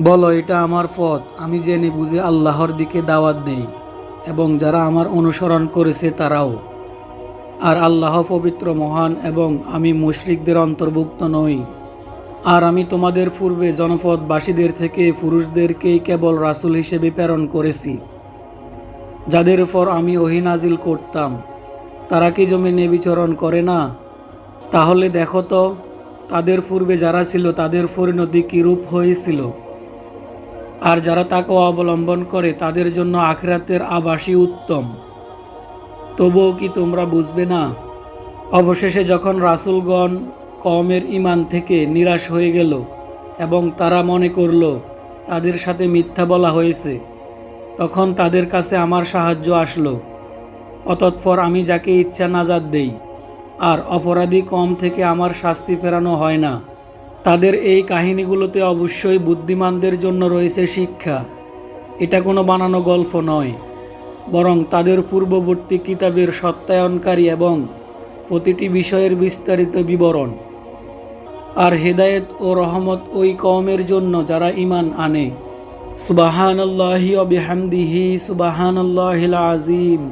বলো, এটা আমার পথ। আমি জেনে বুঝে আল্লাহর দিকে দাওয়াত দেই, এবং যারা আমার অনুসরণ করেছে তারাও। আর আল্লাহ পবিত্র, মহান, এবং আমি মুশরিকদের অন্তর্ভুক্ত নই। আর আমি তোমাদের পূর্বে জনপদবাসীদের থেকে পুরুষদেরকেই কেবল রাসূল হিসেবে প্রেরণ করেছি, যাদের উপর আমি ওহিনাজিল করতাম। তারা কি জমিনে বিচরণ করে না? তাহলে দেখো তো, তাদের পূর্বে যারা ছিল তাদের পরিণতি কিরূপ হয়েছিল? আর যারা তাকে অবলম্বন করে, তাদের জন্য আখরাতের আবাসই উত্তম। তবুও কি তোমরা বুঝবে না? অবশেষে যখন রাসূলগণ কওমের ইমান থেকে নিরাশ হয়ে গেল এবং তারা মনে করল, তাদের সাথে মিথ্যা বলা হয়েছে, তখন তাদের কাছে আমার সাহায্য আসলো। অতৎপর আমি যাকে ইচ্ছা নাজাদ দেই, আর অপরাধী কম থেকে আমার শাস্তি ফেরানো হয় না। তাদের এই কাহিনীগুলোতে অবশ্যই বুদ্ধিমানদের জন্য রয়েছে শিক্ষা। এটা কোনো বানানো গল্প নয়, বরং তাদের পূর্ববর্তী কিতাবের সত্যায়নকারী এবং প্রতিটি বিষয়ের বিস্তারিত বিবরণ। আর হেদায়েত ও রহমত ওই কওমের জন্য যারা ইমান আনে। সুবাহান আল্লাহি অবিহামদিহি সুবাহান আল্লাহিল আজিম